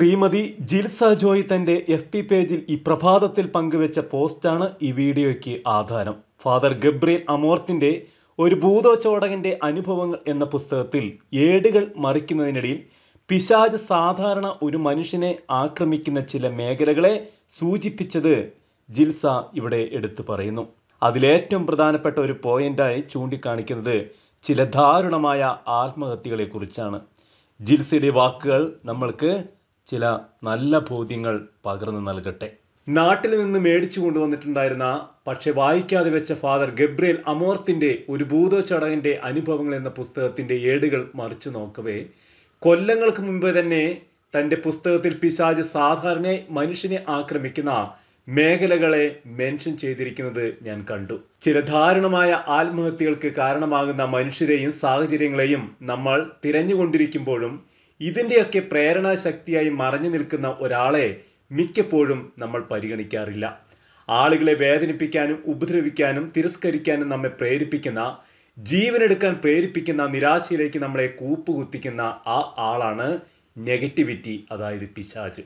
ശ്രീമതി ജിൽസ ജോയ് തന്റെ F P പേജിൽ ഈ പ്രഭാതത്തിൽ പങ്കുവെച്ച പോസ്റ്റാണ് ഈ വീഡിയോയ്ക്ക് ആധാരം. ഫാദർ ഗബ്രിയൽ അമോർത്തിന്റെ ഒരു ഭൂതോച്ചോടകന്റെ അനുഭവങ്ങൾ എന്ന പുസ്തകത്തിൽ ഏടുകൾ മറിക്കുന്നതിനിടയിൽ പിശാജ് സാധാരണ ഒരു മനുഷ്യനെ ആക്രമിക്കുന്ന ചില മേഖലകളെ സൂചിപ്പിച്ചത് ജിൽസ ഇവിടെ എടുത്തു പറയുന്നു. അതിലേറ്റവും പ്രധാനപ്പെട്ട ഒരു പോയിന്റായി ചൂണ്ടിക്കാണിക്കുന്നത് ചില ദാരുണമായ ആത്മഹത്യകളെക്കുറിച്ചാണ്. ജിൽസയുടെ വാക്കുകൾ നമ്മൾക്ക് ചില നല്ല ബോധ്യങ്ങൾ പകർന്നു നൽകട്ടെ. നാട്ടിൽ നിന്ന് മേടിച്ചു കൊണ്ടുവന്നിട്ടുണ്ടായിരുന്ന പക്ഷെ വായിക്കാതെ വെച്ച ഫാദർ ഗബ്രിയൽ അമോർത്തിന്റെ ഒരു ഭൂതോച്ചടകന്റെ അനുഭവങ്ങൾ എന്ന പുസ്തകത്തിന്റെ ഏടുകൾ മറിച്ചു നോക്കവേ കൊല്ലങ്ങൾക്ക് മുമ്പ് തന്നെ തന്റെ പുസ്തകത്തിൽ പിശാജ് സാധാരണ മനുഷ്യനെ ആക്രമിക്കുന്ന മേഖലകളെ മെൻഷൻ ചെയ്തിരിക്കുന്നത് ഞാൻ കണ്ടു. ചില ദാരുണമായ ആത്മഹത്യകൾക്ക് കാരണമാകുന്ന മനുഷ്യരെയും സാഹചര്യങ്ങളെയും നമ്മൾ തിരഞ്ഞുകൊണ്ടിരിക്കുമ്പോഴും ഇതിന്റെയൊക്കെ പ്രേരണാശക്തിയായി മറഞ്ഞു നിൽക്കുന്ന ഒരാളെ മിക്കപ്പോഴും നമ്മൾ പരിഗണിക്കാറില്ല. ആളുകളെ വേദനിപ്പിക്കാനും ഉപദ്രവിക്കാനും തിരസ്കരിക്കാനും നമ്മെ പ്രേരിപ്പിക്കുന്ന ജീവനെടുക്കാൻ പ്രേരിപ്പിക്കുന്ന നിരാശയിലേക്ക് നമ്മളെ കൂപ്പുകുത്തിക്കുന്ന ആ ആളാണ് നെഗറ്റിവിറ്റി അതായത് പിശാജ്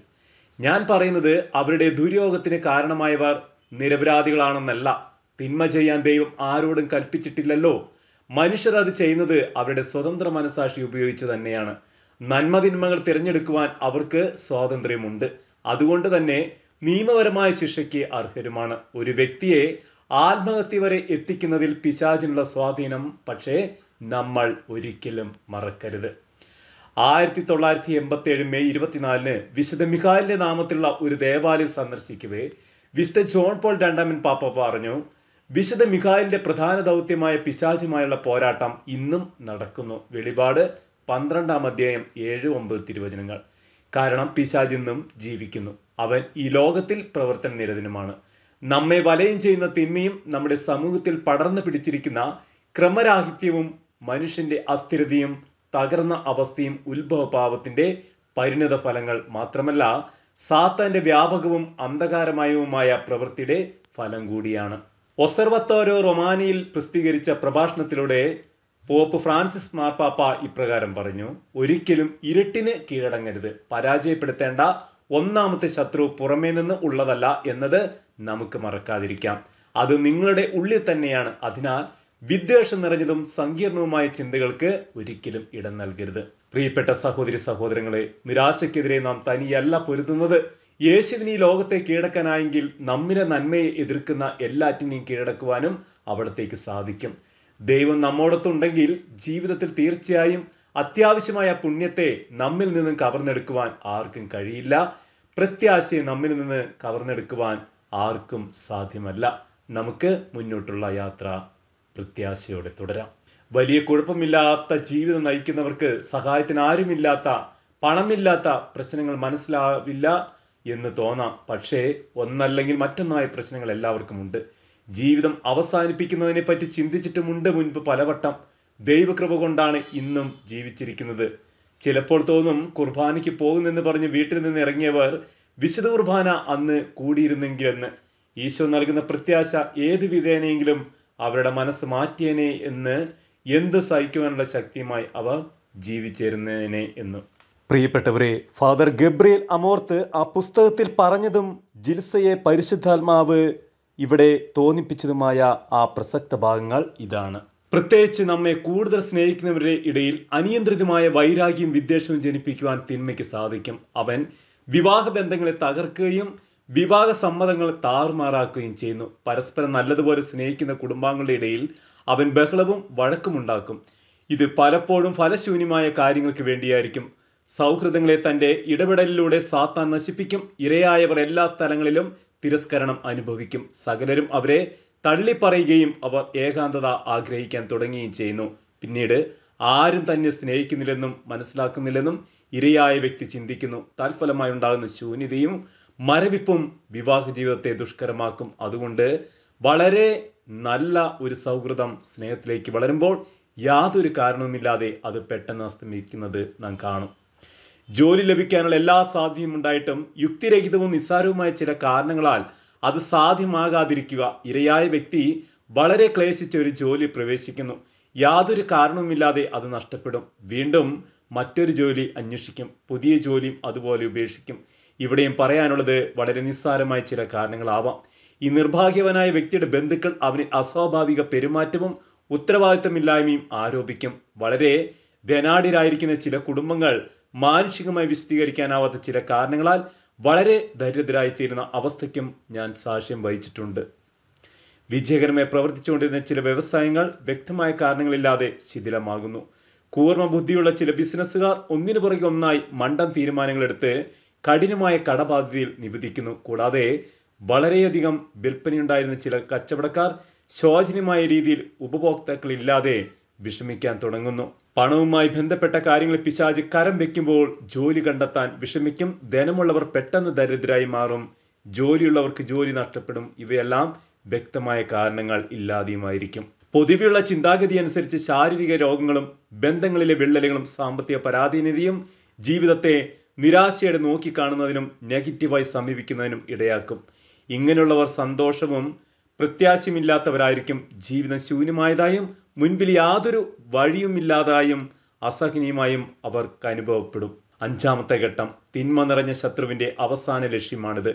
ഞാൻ പറയുന്നത് അവരുടെ ദുര്യോഗത്തിന് കാരണമായവർ നിരപരാധികളാണെന്നല്ല. തിന്മ ചെയ്യാൻ ദൈവം ആരോടും കൽപ്പിച്ചിട്ടില്ലല്ലോ. മനുഷ്യർ അത് ചെയ്യുന്നത് അവരുടെ സ്വതന്ത്ര മനസാക്ഷി ഉപയോഗിച്ച് തന്നെയാണ്. നന്മതിന്മകൾ തിരഞ്ഞെടുക്കുവാൻ അവർക്ക് സ്വാതന്ത്ര്യമുണ്ട്. അതുകൊണ്ട് തന്നെ നിയമപരമായ ശിക്ഷയ്ക്ക് അർഹരുമാണ്. ഒരു വ്യക്തിയെ ആത്മഹത്യ വരെ എത്തിക്കുന്നതിൽ പിശാചിനുള്ള സ്വാധീനം പക്ഷേ നമ്മൾ ഒരിക്കലും മറക്കരുത്. ആയിരത്തി തൊള്ളായിരത്തി എൺപത്തി ഏഴ് മെയ് ഇരുപത്തിനാലിന് വിശുദ്ധ മിഖാലിന്റെ നാമത്തിലുള്ള ഒരു ദേവാലയം സന്ദർശിക്കവേ വിശുദ്ധ ജോൺ പോൾ രണ്ടാമൻ പാപ്പ പറഞ്ഞു വിശുദ്ധ മിഖാലിന്റെ പ്രധാന ദൗത്യമായ പിശാചുമായുള്ള പോരാട്ടം ഇന്നും നടക്കുന്നു. വെളിപാട് പന്ത്രണ്ടാം അധ്യായം ഏഴ് ഒമ്പത് തിരുവചനങ്ങൾ. കാരണം പിശാചിന്നും ജീവിക്കുന്നു. അവൻ ഈ ലോകത്തിൽ പ്രവർത്തന നിരതനുമാണ് നമ്മെ വലയം ചെയ്യുന്ന തിന്മയും നമ്മുടെ സമൂഹത്തിൽ പടർന്നു പിടിച്ചിരിക്കുന്ന ക്രമരാഹിത്യവും മനുഷ്യന്റെ അസ്ഥിരതയും തകർന്ന അവസ്ഥയും ഉത്ഭവപാവത്തിന്റെ പരിണിത ഫലങ്ങൾ മാത്രമല്ല സാത്താന്റെ വ്യാപകവും അന്ധകാരമായവുമായ പ്രവൃത്തിയുടെ ഫലം കൂടിയാണ്. ഒസർവത്തോരോ റൊമാനിയിൽ പ്രസിദ്ധീകരിച്ച പ്രഭാഷണത്തിലൂടെ പോപ്പ് ഫ്രാൻസിസ് മാർപ്പാപ്പ ഇപ്രകാരം പറഞ്ഞു ഒരിക്കലും ഇരുട്ടിന് കീഴടങ്ങരുത്. പരാജയപ്പെടുത്തേണ്ട ഒന്നാമത്തെ ശത്രു പുറമേ നിന്ന് ഉള്ളതല്ല എന്നത് നമുക്ക് മറക്കാതിരിക്കാം. അത് നിങ്ങളുടെ ഉള്ളിൽ തന്നെയാണ്. അതിനാൽ വിദ്വേഷം നിറഞ്ഞതും സങ്കീർണവുമായ ചിന്തകൾക്ക് ഒരിക്കലും ഇടം നൽകരുത്. പ്രിയപ്പെട്ട സഹോദരി സഹോദരങ്ങളെ നിരാശയ്ക്കെതിരെ നാം തനിയല്ല പൊരുതുന്നത്. യേശുവിന് ഈ ലോകത്തെ കീഴടക്കാനായെങ്കിൽ നമ്മിലെ നന്മയെ എതിർക്കുന്ന എല്ലാറ്റിനെയും കീഴടക്കുവാനും അവിടത്തേക്ക് സാധിക്കും. ദൈവം നമ്മോടൊത്തുണ്ടെങ്കിൽ ജീവിതത്തിൽ തീർച്ചയായും അത്യാവശ്യമായ പുണ്യത്തെ നമ്മിൽ നിന്നും കവർന്നെടുക്കുവാൻ ആർക്കും കഴിയില്ല. പ്രത്യാശയെ നമ്മിൽ നിന്ന് കവർന്നെടുക്കുവാൻ ആർക്കും സാധ്യമല്ല. നമുക്ക് മുന്നോട്ടുള്ള യാത്ര പ്രത്യാശയോടെ തുടരാം. വലിയ കുഴപ്പമില്ലാത്ത ജീവിതം നയിക്കുന്നവർക്ക് സഹായത്തിന് ആരുമില്ലാത്ത പണമില്ലാത്ത പ്രശ്നങ്ങൾ മനസ്സിലാവില്ല എന്ന് തോന്നാം. പക്ഷേ ഒന്നല്ലെങ്കിൽ മറ്റൊന്നായ പ്രശ്നങ്ങൾ എല്ലാവർക്കും ഉണ്ട് ജീവിതം അവസാനിപ്പിക്കുന്നതിനെ പറ്റി ചിന്തിച്ചിട്ടുമുണ്ട് മുൻപ് പലവട്ടം. ദൈവകൃപ കൊണ്ടാണ് ഇന്നും ജീവിച്ചിരിക്കുന്നത്. ചിലപ്പോൾ തോന്നും കുർബാനയ്ക്ക് പോകുന്നെന്ന് പറഞ്ഞ് വീട്ടിൽ നിന്ന് ഇറങ്ങിയവർ വിശുദ്ധ കുർബാന അന്ന് കൂടിയിരുന്നെങ്കിലെന്ന്. ഈശോ നൽകുന്ന പ്രത്യാശ ഏത് വിധേനയെങ്കിലും അവരുടെ മനസ്സ് മാറ്റിയനെ എന്ന് എന്ത് സഹിക്കുവാനുള്ള ശക്തിയുമായി അവർ ജീവിച്ചിരുന്നേനെ എന്ന്. പ്രിയപ്പെട്ടവരെ ഫാദർ ഗബ്രിയൽ അമോർത്ത് ആ പുസ്തകത്തിൽ പറഞ്ഞതും ജിൽസയെ പരിശുദ്ധാത്മാവ് ഇവിടെ തോന്നിപ്പിച്ചതുമായ ആ പ്രസക്ത ഭാഗങ്ങൾ ഇതാണ്. പ്രത്യേകിച്ച് നമ്മെ കൂടുതൽ സ്നേഹിക്കുന്നവരുടെ ഇടയിൽ അനിയന്ത്രിതമായ വൈരാഗ്യം വിദ്വേഷവും ജനിപ്പിക്കുവാൻ തിന്മയ്ക്ക് സാധിക്കും. അവൻ വിവാഹ ബന്ധങ്ങളെ തകർക്കുകയും വിവാഹ സമ്മതങ്ങളെ താറുമാറാക്കുകയും ചെയ്യുന്നു. പരസ്പരം നല്ലതുപോലെ സ്നേഹിക്കുന്ന കുടുംബാംഗങ്ങളുടെ ഇടയിൽ അവൻ ബഹളവും വഴക്കുമുണ്ടാക്കും ഇത് പലപ്പോഴും ഫലശൂന്യമായ കാര്യങ്ങൾക്ക് വേണ്ടിയായിരിക്കും. സൗഹൃദങ്ങളെ തന്റെ ഇടപെടലിലൂടെ സാത്താൻ നശിപ്പിക്കും. ഇരയായവർ എല്ലാ സ്ഥലങ്ങളിലും തിരസ്കരണം അനുഭവിക്കും. സകലരും അവരെ തള്ളിപ്പറയുകയും അവർ ഏകാന്തത ആഗ്രഹിക്കാൻ തുടങ്ങുകയും ചെയ്യുന്നു. പിന്നീട് ആരും തന്നെ സ്നേഹിക്കുന്നില്ലെന്നും മനസ്സിലാക്കുന്നില്ലെന്നും ഇരയായ വ്യക്തി ചിന്തിക്കുന്നു. തൽഫലമായി ഉണ്ടാകുന്ന ശൂന്യതയും മരവിപ്പും വിവാഹ ജീവിതത്തെ ദുഷ്കരമാക്കും. അതുകൊണ്ട് വളരെ നല്ല ഒരു സൗഹൃദം സ്നേഹത്തിലേക്ക് വളരുമ്പോൾ യാതൊരു കാരണവുമില്ലാതെ അത് പെട്ടെന്ന് അസ്തമിക്കുന്നത് നാം കാണും. ജോലി ലഭിക്കാനുള്ള എല്ലാ സാധ്യതയും ഉണ്ടായിട്ടും യുക്തിരഹിതവും നിസ്സാരവുമായ ചില കാരണങ്ങളാൽ അത് സാധ്യമാകാതിരിക്കുക ഇരയായ വ്യക്തി വളരെ ക്ലേശിച്ച ഒരു ജോലി പ്രവേശിക്കുന്നു. യാതൊരു കാരണവുമില്ലാതെ അത് നഷ്ടപ്പെടും. വീണ്ടും മറ്റൊരു ജോലി അന്വേഷിക്കും. പുതിയ ജോലിയും അതുപോലെ ഉപേക്ഷിക്കും. ഇവിടെയും പറയാനുള്ളത് വളരെ നിസ്സാരമായ ചില കാരണങ്ങളാവാം. ഈ നിർഭാഗ്യവനായ വ്യക്തിയുടെ ബന്ധുക്കൾ അവന് അസ്വാഭാവിക പെരുമാറ്റവും ഉത്തരവാദിത്തമില്ലായ്മയും ആരോപിക്കും. വളരെ ധനാഢ്യരായിരിക്കുന്ന ചില കുടുംബങ്ങൾ മാനുഷികമായി വിശദീകരിക്കാനാവാത്ത ചില കാരണങ്ങളാൽ വളരെ ദരിദ്രരായിത്തീരുന്ന അവസ്ഥയ്ക്കും ഞാൻ സാക്ഷ്യം വഹിച്ചിട്ടുണ്ട്. വിജയകരമായി പ്രവർത്തിച്ചുകൊണ്ടിരുന്ന ചില വ്യവസായങ്ങൾ വ്യക്തമായ കാരണങ്ങളില്ലാതെ ശിഥിലമാകുന്നു. കൂർമ്മ ബുദ്ധിയുള്ള ചില ബിസിനസ്സുകാർ ഒന്നിനു പുറകെ ഒന്നായി മണ്ടൻ തീരുമാനങ്ങളെടുത്ത് കഠിനമായ കടബാധ്യതയിൽ നിബന്ധിക്കുന്നു കൂടാതെ വളരെയധികം വിൽപ്പനയുണ്ടായിരുന്ന ചില കച്ചവടക്കാർ ശോചനീയമായ രീതിയിൽ ഉപഭോക്താക്കളില്ലാതെ വിഷമിക്കാൻ തുടങ്ങുന്നു. പണവുമായി ബന്ധപ്പെട്ട കാര്യങ്ങൾ പിശാജ് കരം വെക്കുമ്പോൾ ജോലി കണ്ടെത്താൻ വിഷമിക്കും. ധനമുള്ളവർ പെട്ടെന്ന് ദരിദ്രരായി മാറും. ജോലിയുള്ളവർക്ക് ജോലി നഷ്ടപ്പെടും. ഇവയെല്ലാം വ്യക്തമായ കാരണങ്ങൾ ഇല്ലാതെയുമായിരിക്കും. പൊതുവെയുള്ള ചിന്താഗതി അനുസരിച്ച് ശാരീരിക രോഗങ്ങളും ബന്ധങ്ങളിലെ വിള്ളലുകളും സാമ്പത്തിക പരാധീനതയും ജീവിതത്തെ നിരാശയോടെ നോക്കിക്കാണുന്നതിനും നെഗറ്റീവായി സമീപിക്കുന്നതിനും ഇടയാക്കും. ഇങ്ങനെയുള്ളവർ സന്തോഷവും പ്രത്യാശയുമില്ലാത്തവരായിരിക്കും ജീവിതം ശൂന്യമായതായും മുൻപിൽ യാതൊരു വഴിയുമില്ലാതായും അസഹനീയമായും അവർക്ക് അനുഭവപ്പെടും. അഞ്ചാമത്തെ ഘട്ടം തിന്മ നിറഞ്ഞ ശത്രുവിന്റെ അവസാന ലക്ഷ്യമാണിത്.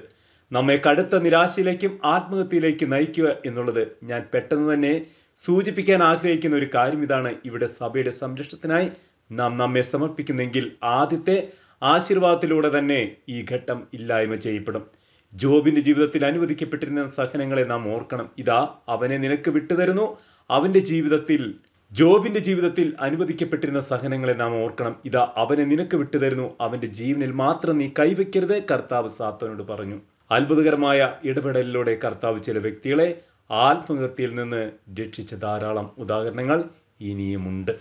നമ്മെ കടുത്ത നിരാശയിലേക്കും ആത്മഹത്യയിലേക്കും നയിക്കുക എന്നുള്ളത് ഞാൻ പെട്ടെന്ന് തന്നെ സൂചിപ്പിക്കാൻ ആഗ്രഹിക്കുന്ന ഒരു കാര്യം ഇതാണ്. ഇവിടെ സഭയുടെ സംരക്ഷണത്തിനായി നാം നമ്മെ സമർപ്പിക്കുന്നെങ്കിൽ ആദ്യത്തെ ആശീർവാദത്തിലൂടെ തന്നെ ഈ ഘട്ടം ഇല്ലായ്മ ചെയ്യപ്പെടും. ജോബിന്റെ ജീവിതത്തിൽ അനുവദിക്കപ്പെട്ടിരുന്ന സഹനങ്ങളെ നാം ഓർക്കണം. ഇതാ അവനെ നിനക്ക് വിട്ടുതരുന്നു. അവന്റെ ജീവിതത്തിൽ ജോബിന്റെ ജീവിതത്തിൽ അനുവദിക്കപ്പെട്ടിരുന്ന സഹനങ്ങളെ നാം ഓർക്കണം. ഇതാ അവനെ നിനക്ക് വിട്ടുതരുന്നു. അവന്റെ ജീവനിൽ മാത്രം നീ കൈവയ്ക്കരുത് കർത്താവ് സാത്തനോട് പറഞ്ഞു. അത്ഭുതകരമായ ഇടപെടലിലൂടെ കർത്താവ് ചില വ്യക്തികളെ ആത്മഹത്യയിൽ നിന്ന് രക്ഷിച്ച ധാരാളം ഉദാഹരണങ്ങൾ ഇനിയുമുണ്ട്.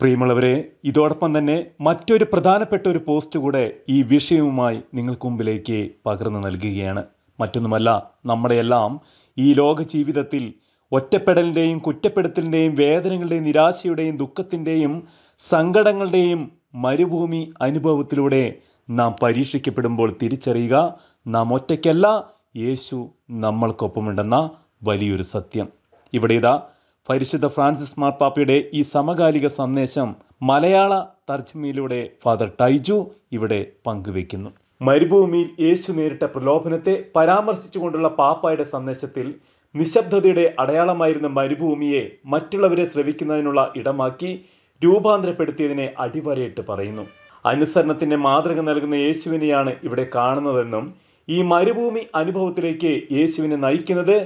പ്രിയമുള്ളവരെ ഇതോടൊപ്പം തന്നെ മറ്റൊരു പ്രധാനപ്പെട്ട ഒരു പോസ്റ്റ് കൂടെ ഈ വിഷയവുമായി നിങ്ങൾക്ക് മുമ്പിലേക്ക് പകർന്നു നൽകുകയാണ്. മറ്റൊന്നുമല്ല നമ്മുടെയെല്ലാം ഈ ലോക ജീവിതത്തിൽ ഒറ്റപ്പെടലിന്റെയും കുറ്റപ്പെടുത്തലിന്റെയും വേദനകളുടെയും നിരാശയുടെയും ദുഃഖത്തിന്റെയും സങ്കടങ്ങളുടെയും മരുഭൂമി അനുഭവത്തിലൂടെ നാം പരീക്ഷിക്കപ്പെടുമ്പോൾ തിരിച്ചറിയുക നാം ഒറ്റയ്ക്കല്ല യേശു നമ്മൾക്കൊപ്പമുണ്ടെന്ന വലിയൊരു സത്യം. ഇവിടെ ഇതാ പരിശുദ്ധ ഫ്രാൻസിസ് മാർപ്പാപ്പയുടെ ഈ സമകാലിക സന്ദേശം മലയാള തർജമയിലൂടെ ഫാദർ ടൈജു ഇവിടെ പങ്കുവെക്കുന്നു മരുഭൂമിയിൽ യേശു നേരിട്ട പ്രലോഭനത്തെ പരാമർശിച്ചുകൊണ്ടുള്ള പാപ്പായുടെ സന്ദേശത്തിൽ നിശബ്ദതയുടെ അടയാളമായിരുന്ന മരുഭൂമിയെ മറ്റുള്ളവരെ ശ്രവിക്കുന്നതിനുള്ള ഇടമാക്കി രൂപാന്തരപ്പെടുത്തിയതിനെ അടിവരയിട്ട് പറയുന്നു. അനുസരണത്തിന്റെ മാതൃക നൽകുന്ന യേശുവിനെയാണ് ഇവിടെ കാണുന്നതെന്നും ഈ മരുഭൂമി അനുഭവത്തിലേക്ക് യേശുവിനെ നയിക്കുന്നത്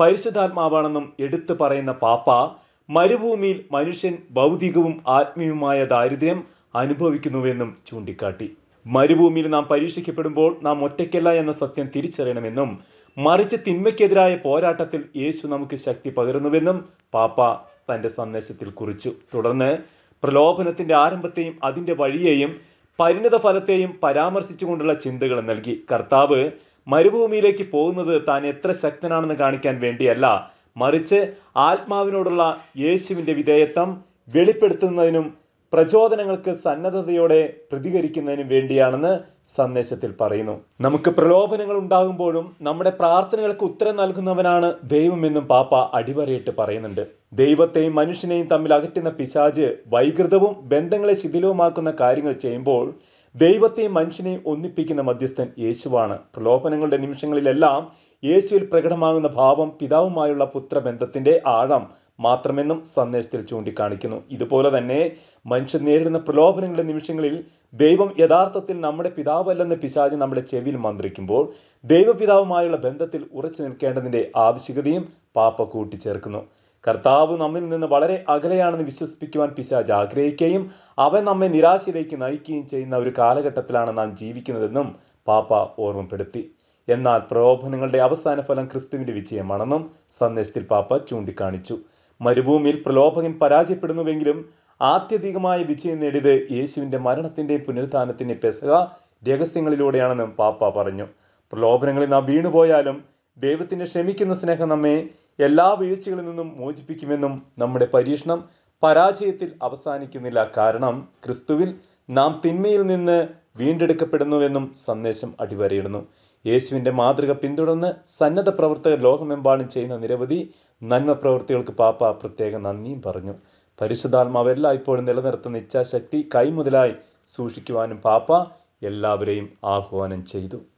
പരിശുദ്ധാത്മാവാണെന്നും എടുത്തു പറയുന്ന പാപ്പ മരുഭൂമിയിൽ മനുഷ്യൻ ഭൗതികവും ആത്മീയവുമായ ദാരിദ്ര്യം അനുഭവിക്കുന്നുവെന്നും ചൂണ്ടിക്കാട്ടി. മരുഭൂമിയിൽ നാം പരീക്ഷിക്കപ്പെടുമ്പോൾ നാം ഒറ്റയ്ക്കല്ല എന്ന സത്യം തിരിച്ചറിയണമെന്നും മറിച്ച് തിന്മയ്ക്കെതിരായ പോരാട്ടത്തിൽ യേശു നമുക്ക് ശക്തി പകരുന്നുവെന്നും പാപ്പ തന്റെ സന്ദേശത്തിൽ കുറിച്ചു. തുടർന്ന് പ്രലോഭനത്തിന്റെ ആരംഭത്തെയും അതിന്റെ വഴിയെയും പരിണിത ഫലത്തെയും പരാമർശിച്ചുകൊണ്ടുള്ള ചിന്തകൾ നൽകി. കർത്താവ് മരുഭൂമിയിലേക്ക് പോകുന്നത് താൻ എത്ര ശക്തനാണെന്ന് കാണിക്കാൻ വേണ്ടിയല്ല. മറിച്ച് ആത്മാവിനോടുള്ള യേശുവിന്റെ വിധേയത്വം വെളിപ്പെടുത്തുന്നതിനും പ്രചോദനങ്ങൾക്ക് സന്നദ്ധതയോടെ പ്രതികരിക്കുന്നതിനും വേണ്ടിയാണെന്ന് സന്ദേശത്തിൽ പറയുന്നു. നമുക്ക് പ്രലോഭനങ്ങൾ ഉണ്ടാകുമ്പോഴും നമ്മുടെ പ്രാർത്ഥനകൾക്ക് ഉത്തരം നൽകുന്നവനാണ് ദൈവമെന്നും പാപ്പ അടിവരയിട്ട് പറയുന്നുണ്ട്. ദൈവത്തെയും മനുഷ്യനെയും തമ്മിൽ അകറ്റുന്ന പിശാജ് വൈകൃതവും ബന്ധങ്ങളെ ശിഥിലവുമാക്കുന്ന കാര്യങ്ങൾ ചെയ്യുമ്പോൾ ദൈവത്തെയും മനുഷ്യനെ ഒന്നിപ്പിക്കുന്ന മധ്യസ്ഥൻ യേശുവാണ്. പ്രലോഭനങ്ങളുടെ നിമിഷങ്ങളിലെല്ലാം യേശുവിൽ പ്രകടമാകുന്ന ഭാവം പിതാവുമായുള്ള പുത്രബന്ധത്തിന്റെ ആഴം മാത്രമെന്നും സന്ദേശത്തിൽ ചൂണ്ടിക്കാണിക്കുന്നു. ഇതുപോലെ തന്നെ മനുഷ്യൻ നേരിടുന്ന പ്രലോഭനങ്ങളുടെ നിമിഷങ്ങളിൽ ദൈവം യഥാർത്ഥത്തിൽ നമ്മുടെ പിതാവല്ലെന്ന് പിശാചി നമ്മുടെ ചെവിയിൽ മന്ത്രിക്കുമ്പോൾ ദൈവപിതാവുമായുള്ള ബന്ധത്തിൽ ഉറച്ചു നിൽക്കേണ്ടതിന്റെ ആവശ്യകതയും പാപ്പ കൂട്ടിച്ചേർക്കുന്നു. കർത്താവ് നമ്മിൽ നിന്ന് വളരെ അകലെയാണെന്ന് വിശ്വസിപ്പിക്കുവാൻ പിശാജ് ആഗ്രഹിക്കുകയും അവൻ നമ്മെ നിരാശയിലേക്ക് നയിക്കുകയും ചെയ്യുന്ന ഒരു കാലഘട്ടത്തിലാണ് നാം ജീവിക്കുന്നതെന്നും പാപ്പ ഓർമ്മപ്പെടുത്തി. എന്നാൽ പ്രലോഭനങ്ങളുടെ അവസാന ഫലം ക്രിസ്തുവിന്റെ വിജയമാണെന്നും സന്ദേശത്തിൽ പാപ്പ ചൂണ്ടിക്കാണിച്ചു. മരുഭൂമിയിൽ പ്രലോഭകൻ പരാജയപ്പെടുന്നുവെങ്കിലും ആത്യധികമായ വിജയം നേടിയത് യേശുവിന്റെ മരണത്തിന്റെയും പുനരുത്ഥാനത്തിന്റെയും പെസക രഹസ്യങ്ങളിലൂടെയാണെന്നും പാപ്പ പറഞ്ഞു. പ്രലോഭനങ്ങളിൽ നാം വീണുപോയാലും ദൈവത്തിന്റെ ക്ഷമിക്കുന്ന സ്നേഹം നമ്മെ എല്ലാ വീഴ്ചകളിൽ നിന്നും മോചിപ്പിക്കുമെന്നും നമ്മുടെ പരീക്ഷണം പരാജയത്തിൽ അവസാനിക്കുന്നില്ല. കാരണം ക്രിസ്തുവിൽ നാം തിന്മയിൽ നിന്ന് വീണ്ടെടുക്കപ്പെടുന്നുവെന്നും സന്ദേശം അടിവരയിടുന്നു. യേശുവിന്റെ മാതൃക പിന്തുടർന്ന് സന്നദ്ധ പ്രവർത്തകർ ലോകമെമ്പാടും ചെയ്യുന്ന നിരവധി നന്മ പ്രവൃത്തികൾക്ക് പാപ്പ പ്രത്യേക നന്ദിയും പറഞ്ഞു. പരിശുദ്ധാത്മാവെല്ലാം ഇപ്പോഴും നിലനിർത്തുന്ന ഇച്ഛാശക്തി കൈമുതലായി സൂക്ഷിക്കുവാനും പാപ്പ എല്ലാവരെയും ആഹ്വാനം ചെയ്തു.